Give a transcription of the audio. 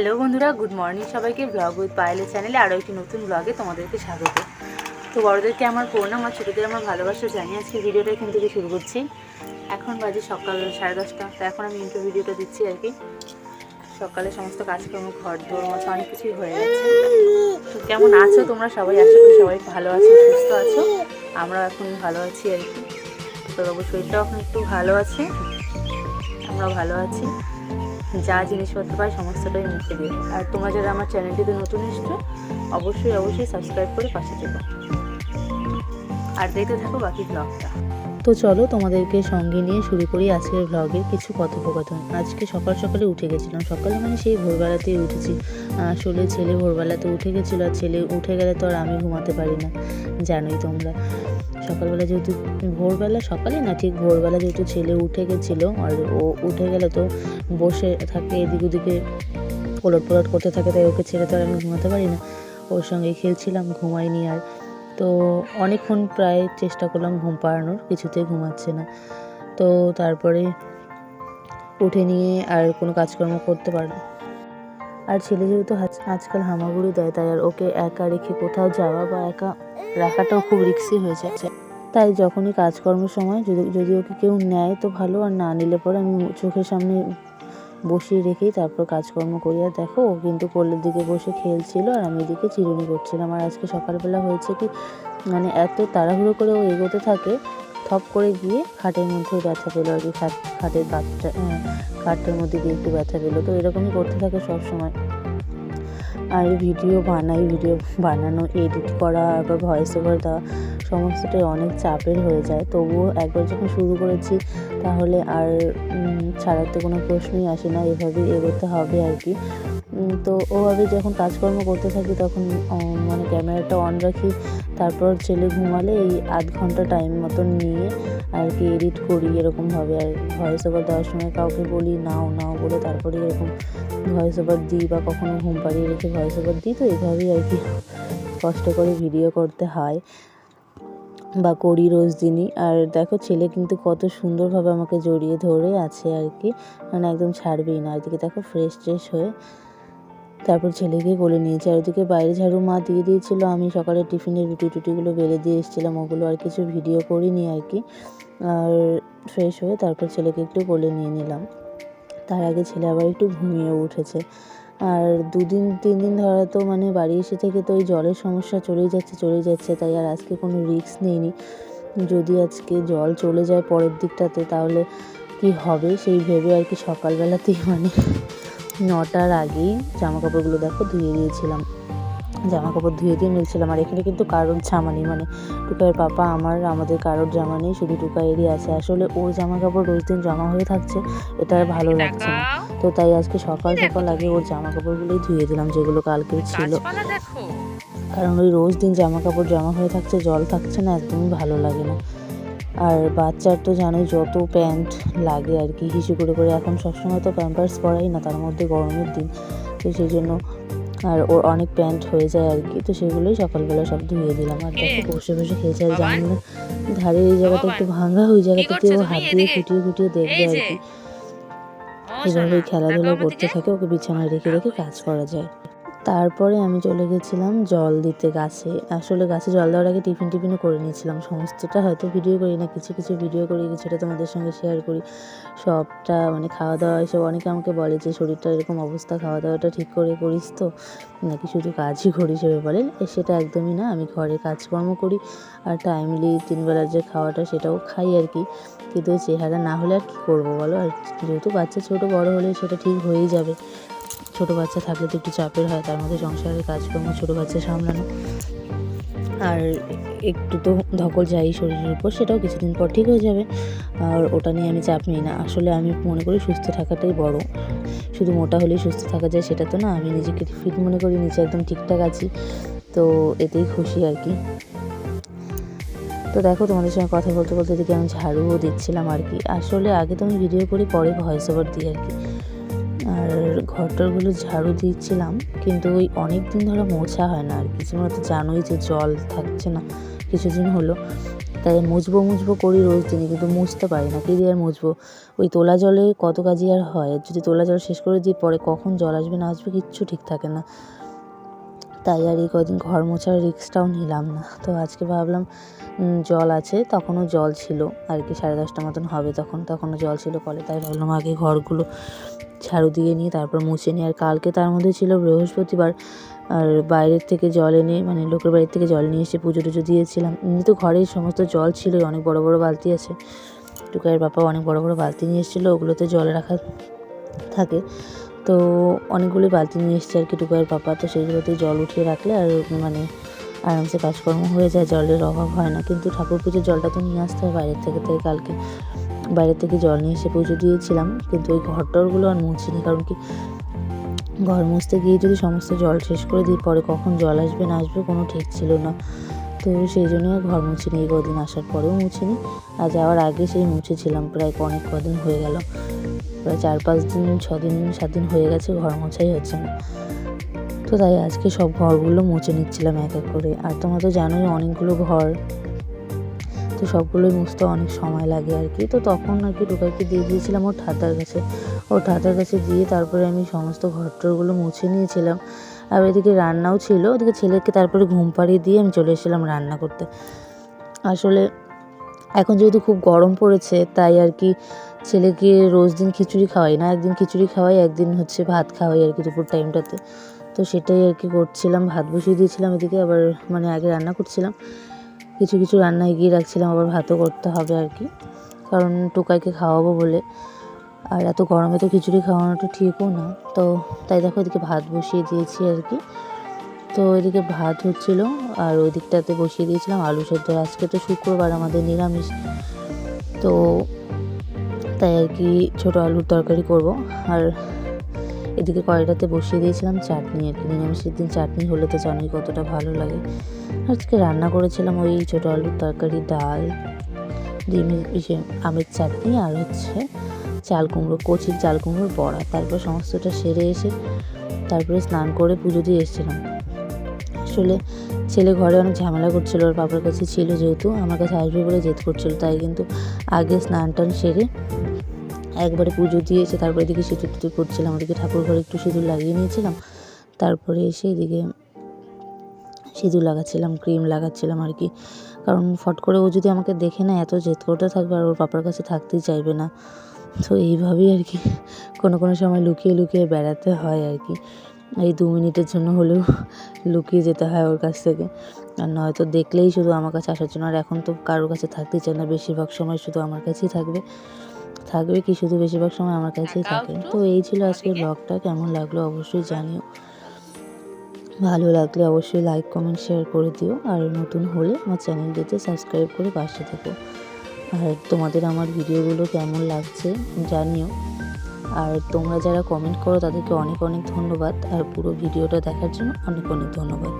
Hello বন্ধুরা, good morning সবাইকে। Blog with পায়েলের চ্যানেলে আরও একটি নতুন ব্লগে তোমাদেরকে স্বাগত। তো বড়োদেরকে আমার প্রণাম আর ছোটোদের আমার ভালোবাসা জানিয়ে আজকে ভিডিওটা এখান থেকে শুরু করছি। এখন বাজে সকাল সাড়ে দশটা, তো এখন আমি ইন্টার ভিডিওটা দিচ্ছি আর কি। সকালে সমস্ত কাজকর্ম, ঘর দৌড় মতো অনেক কিছুই হয়ে গেছে। তো কেমন আছো তোমরা সবাই? করি সবাই ভালো আছো, সুস্থ আছো। আমরা এখন ভালো আছি আর কি। তো শরীরটাও এখন একটু ভালো আছে। আমরাও ভালো আছি। যা জিনিসপত্র পায় সমস্তটাই মুখে দিয়ে আর তোমরা যারা আমার চ্যানেলটিতে নতুন এসছো, অবশ্যই অবশ্যই সাবস্ক্রাইব করে পাশে থেকো। আর দেখতে থাকো বাকি ব্লগটা তো চলো তোমাদেরকে সঙ্গে নিয়ে শুরু করি আজকের ব্লগের কিছু কথোপকথন। আজকে সকাল সকালে উঠে গেছিলাম। সকালে মানে সেই ভোরবেলাতেই উঠেছি। আসলে ছেলে ভোরবেলাতে উঠে গেছিল আর ছেলে উঠে গেলে তো আর আমি ঘুমাতে পারি না, জানোই তোমরা। সকালবেলা যেহেতু ভোরবেলা সকালে না, ঠিক ভোরবেলা যেহেতু ছেলে উঠে গেছিল আর ও উঠে গেলে তো বসে থাকে, এদিক ওদিকে ওলট পলট করতে থাকে, তাই ওকে ছেড়ে তো আর আমি ঘুমাতে পারি না। ওর সঙ্গে খেলছিলাম, ঘুমাইনি আর তো অনেকক্ষণ প্রায় চেষ্টা করলাম ঘুম পাড়ানোর, কিছুতেই ঘুমাচ্ছে না। তো তারপরে উঠে নিয়ে আর কোনো কাজকর্ম করতে পারল আর ছেলে যেহেতু আজ- আজকাল হামাগুড়ি দেয়, তাই আর ওকে একা রেখে কোথাও যাওয়া বা একা রাখাটাও খুব রিক্সি হয়ে যাচ্ছে তাই যখনই কাজকর্মের সময় যদি যদি ওকে কেউ নেয় তো ভালো, আর না নিলে পরে আমি চোখের সামনে বসিয়ে রেখেই তারপর কাজকর্ম করি। আর দেখো, ও কিন্তু কোলের দিকে বসে খেলছিল আর আমি এদিকে চিরুনি করছিলাম। আর আজকে সকালবেলা হয়েছে কি মানে এত তাড়াহুড়ো করে ও এগোতে থাকে, থপ করে গিয়ে খাটের মধ্যে ব্যথা পেল আর কি। খাট, খাটের বাতটা খাটের মধ্যে গিয়ে একটু ব্যথা পেল। তো এরকমই করতে থাকে সব সময় আর ভিডিও বানাই, ভিডিও বানানো এডিট করা, আবার ভয়েস ওভার দেওয়া সমস্তটাই অনেক চাপের হয়ে যায়। তবুও একবার যখন শুরু করেছি, তাহলে আর ছাড়ার তো কোনো প্রশ্নই আসে না। এভাবেই এগোতে হবে আর কি। তো ওভাবে যখন কাজকর্ম করতে থাকি, তখন মানে ক্যামেরাটা অন রাখি, তারপর ছেলে ঘুমালে এই আধ ঘণ্টা টাইম মতন নিয়ে আর কি এডিট করি এরকমভাবে আর ভয়েস ওভার দেওয়ার সময় কাউকে বলি, নাও নাও বলে তারপরে এরকম ভয়েস ওভার দিই বা কখনো ঘুম পাড়িয়ে রেখে ভয়েস ওভার দিই। তো এইভাবেই আর কি কষ্ট করে ভিডিও করতে হয়। বা করি রোজ দিনই। আর দেখো ছেলে কিন্তু কত সুন্দরভাবে আমাকে জড়িয়ে ধরে আছে আর কি মানে একদম ছাড়বেই না। এদিকে দেখো ফ্রেশ ট্রেশ হয়ে তারপর ছেলেকে কোলে নিয়েছে। আর ওদিকে বাইরে ঝাড়ু মা দিয়ে দিয়েছিল। আমি সকালে টিফিনের রুটি টুটিগুলো বেড়ে দিয়ে এসেছিলাম। ওগুলো আর কিছু ভিডিও করিনি আর কি আর ফ্রেশ হয়ে তারপর ছেলেকে একটু কোলে নিয়ে নিলাম। তার আগে ছেলে আবার একটু ঘুমিয়ে উঠেছে। আর দুদিন তিন দিন ধরে তো মানে বাড়ি এসে থেকে তো ওই জলের সমস্যা চলেই যাচ্ছে চলেই যাচ্ছে তাই আর আজকে কোনো রিস্ক নেইনি। যদি আজকে জল চলে যায় পরের দিকটাতে তাহলে কি হবে সেই ভেবে আর কি সকালবেলাতেই মানে নটার আগেই জামা কাপড়গুলো দেখো ধুয়ে দিয়েছিলাম জামা কাপড় ধুয়ে দিয়ে নিয়েছিলাম আর এখানে কিন্তু কারোর জামা নেই মানে টুকাইয়ের পাপা আমার আমাদের কারোর জামা নেই শুধু টুকাইয়েরই আছে। আসলে ওর জামা কাপড় রোজ দিন জমা হয়ে থাকছে এটা আর ভালো লাগছে না। তো তাই আজকে সকাল সকাল আগে ওর জামা কাপড়গুলোই ধুয়ে দিলাম যেগুলো কালকে ছিল। কারণ ওই রোজ দিন জামা কাপড় জমা হয়ে থাকছে জল থাকছে না একদমই ভালো লাগে না। আর বাচ্চার তো জানোই যত প্যান্ট লাগে আর কি হিসু করে করে। এখন সবসময় তো প্যাম্পার্স পরাই না তার মধ্যে গরমের দিন। তো সেই জন্য আর ওর অনেক প্যান্ট হয়ে যায় আর কি তো সেগুলোই সকালবেলা সব ধুয়ে দিলাম। আর দেখো বসে বসে খেয়েছে আর জানি না ধারে এই জায়গাটা একটু ভাঙা ওই জায়গাটাতে ও হাত দিয়ে ফুটিয়ে ফুটিয়ে দেখবে আর কি। এভাবেই খেলাধুলা করতে থাকে ওকে বিছানায় রেখে রেখে কাজ করা যায়। তারপরে আমি চলে গেছিলাম জল দিতে গাছে। আসলে গাছে জল দেওয়ার আগে টিফিন টিফিনও করে নিয়েছিলাম। সমস্তটা হয়তো ভিডিও করি না, কিছু কিছু ভিডিও করি, কিছুটা তোমাদের সঙ্গে শেয়ার করি। সবটা মানে খাওয়া দাওয়া এসব অনেকে আমাকে বলে যে, শরীরটা এরকম অবস্থা খাওয়া দাওয়াটা ঠিক করে করিস তো? নাকি শুধু কাজই করি সেভাবে বলেন সেটা একদমই না। আমি ঘরে কাজকর্ম করি আর টাইমলি তিনবেলার যে খাওয়াটা সেটাও খাই আর কি। কিন্তু চেহারা না হলে আর কী করব বলো? আর যেহেতু বাচ্চা ছোটো, বড় হলে সেটা ঠিক হয়েই যাবে। ছোটো বাচ্চা থাকলে তো একটু চাপের হয়, তার মধ্যে সংসারের কাজকর্ম ছোটো বাচ্চা সামলানো। আর একটু তো ধকল যাই শরীরের উপর, সেটাও কিছুদিন পর ঠিক হয়ে যাবে। আর ওটা নিয়ে আমি চাপ নিই না। আসলে আমি মনে করি সুস্থ থাকাটাই বড়। শুধু মোটা হলেই সুস্থ থাকা যায়, সেটা তো না। আমি নিজেকে ফিট মনে করি নিজে একদম ঠিকঠাক আছি। তো এতেই খুশি আর কি। তো দেখো, তোমাদের সঙ্গে কথা বলতে বলতে এদিকে আমি ঝাড়ুও দিচ্ছিলাম আর কি। আসলে আগে তো আমি ভিডিও করি, পরে ভয়েস ওভার দিই আর কি। ঘরটরগুলো ঝাড়ু দিয়েছিলাম, কিন্তু ওই অনেক দিন ধরে মোছা হয় না আর কি। তোমরা তো জানোই যে জল থাকছে না, কিছুদিন হলো। তাই মুছবো মুছবো করি রোজ দিনই কিন্তু মুছতে পারি না। কী দিয়ে আর মুছবো? ওই তোলা জলে কত কাজই আর হয়। যদি তোলা জল শেষ করে দিই, পরে কখন জল আসবে না আসবে কিচ্ছু ঠিক থাকে না। তাই আর এই কদিন ঘর মোছার রিক্সটাও নিলাম না। তো আজকে ভাবলাম জল আছে, তখনও জল ছিল। আর কি সাড়ে দশটা মতন হবে তখন, তখনও জল ছিল কলে তাই ভাবলাম আগে ঘরগুলো ঝাড়ু দিয়ে নিয়ে তারপর মুছে নিই। আর কালকে তার মধ্যে ছিল বৃহস্পতিবার। আর বাইরের থেকে জল এনে মানে লোকের বাড়ির থেকে জল নিয়ে এসে পুজো টুজো দিয়েছিলাম। এমনি তো ঘরেই সমস্ত জল ছিল অনেক বড় বড় বালতি আছে। টুকাইয়ের বাবা অনেক বড় বড় বালতি নিয়ে এসেছিল, ওগুলোতে জল রাখা থাকে। তো অনেকগুলি বালতি নিয়ে এসছে আর কি টুকাইয়ের পাপা, তো সেইগুলোতে জল উঠিয়ে রাখলে আর মানে আরামসে কাজকর্ম হয়ে যায়, জলের অভাব হয় না। কিন্তু ঠাকুর পুজোর জলটা তো নিয়ে আসতে হয় বাইরের থেকে, তাই কালকে বাইরে থেকে জল নিয়ে এসে পুজো দিয়েছিলাম। কিন্তু ওই ঘরটরগুলো আর মুছিনি, কারণ কি ঘর মুছতে গিয়ে যদি সমস্ত জল শেষ করে দিই, পরে কখন জল আসবে না আসবে কোনো ঠিক ছিল না। সেই জন্য ঘর মুছিনি নিই। কদিন আসার পরেও মুছিনি আর যাওয়ার আগে সেই মুছেছিলাম, প্রায় অনেক কদিন হয়ে গেল। প্রায় চার পাঁচ দিন, ছ দিন, সাত দিন হয়ে গেছে, ঘর মোছাই হচ্ছে না। তো তাই আজকে সব ঘরগুলো মুছে নিচ্ছিলাম এক এক করে। আর তোমরা তো জানোই অনেকগুলো ঘর তো সবগুলোই মুছতে অনেক সময় লাগে আর কি। তো তখন আর কি টোকাইকে দিয়ে দিয়েছিলাম ওর ঠাতার কাছে। ওর ঠাতার কাছে দিয়ে তারপরে আমি সমস্ত ঘরটরগুলো মুছে নিয়েছিলাম। আর এদিকে রান্নাও ছিল, ওদিকে ছেলেকে তারপরে ঘুম পাড়িয়ে দিয়ে আমি চলে এসেছিলাম রান্না করতে। আসলে এখন যেহেতু খুব গরম পড়েছে, তাই আর কি ছেলেকে রোজ দিন খিচুড়ি খাওয়াই না। একদিন খিচুড়ি খাওয়াই, একদিন হচ্ছে ভাত খাওয়াই আর কি দুপুর টাইমটাতে। তো সেটাই আর কি করছিলাম, ভাত বসিয়ে দিয়েছিলাম এদিকে। আবার মানে আগে রান্না করছিলাম। কিছু কিছু রান্না এগিয়ে রাখছিলাম, আবার ভাতও করতে হবে আর কি। কারণ টোকাইকে খাওয়াবো বলে। আর এত গরমে তো খিচুড়ি খাওয়ানোটা ঠিকও না। তো তাই দেখো এদিকে ভাত বসিয়ে দিয়েছি আর কি। তো এদিকে ভাত হচ্ছিল, আর ওই দিকটাতে বসিয়ে দিয়েছিলাম আলু সেদ্ধ। আজকে তো শুক্রবার আমাদের নিরামিষ। তো তাই আর কি ছোটো আলুর তরকারি করব। আর এদিকে কড়াইটাতে বসিয়ে দিয়েছিলাম চাটনি নিরামিষের দিন চাটনি হলে তো জানি কতটা ভালো লাগে। আজকে রান্না করেছিলাম ওই ছোটো আলুর তরকারি, ডাল ইসে আমের চাটনি আর হচ্ছে চাল কুমড়ো, কচির চাল কুমড়োর বড়া। তারপর সমস্তটা সেরে এসে তারপরে স্নান করে পুজো দিয়ে এসেছিলাম। আসলে ছেলে ঘরে অনেক ঝামেলা করছিল, ওর বাবার কাছে ছিল যেহেতু, আমার কাছে আসবে বলে জেদ করছিল, তাই কিন্তু আগে স্নান টান সেরে একবারে পুজো দিয়ে এসে তারপরে এদিকে সিঁদুর টিঁদুর করছিলাম ওদিকে ঠাকুর ঘরে একটু সিঁদুর লাগিয়ে নিয়েছিলাম। তারপরে এসে এদিকে সিঁদুর লাগাচ্ছিলাম, ক্রিম লাগাচ্ছিলাম আর কি। কারণ ফট করে ও যদি আমাকে দেখে না এত জেদ করতে থাকবে আর ওর পাপার কাছে থাকতেই চাইবে না। তো এইভাবেই আর কি কোনো কোনো সময় লুকিয়ে লুকিয়ে বেড়াতে হয় আর কি। এই দু মিনিটের জন্য হলেও লুকিয়ে যেতে হয় ওর কাছ থেকে। আর নয়তো দেখলেই শুধু আমার কাছে আসার জন্য। আর এখন তো কারোর কাছে থাকতেই চায় না। বেশিরভাগ সময় শুধু আমার কাছেই থাকবে। থাকবে কি শুধু বেশিরভাগ সময় আমার কাছেই থাকে। তো এই ছিল আজকের ব্লগটা কেমন লাগল অবশ্যই জানিও। ভালো লাগলে অবশ্যই লাইক কমেন্ট শেয়ার করে দিও। আর নতুন হলে আমার চ্যানেলটিতে সাবস্ক্রাইব করে পাশে থেকো। আর তোমাদের আমার ভিডিওগুলো কেমন লাগছে জানিও। আর তোমরা যারা কমেন্ট করো তাদেরকে অনেক অনেক ধন্যবাদ। আর পুরো ভিডিওটা দেখার জন্য অনেক অনেক ধন্যবাদ।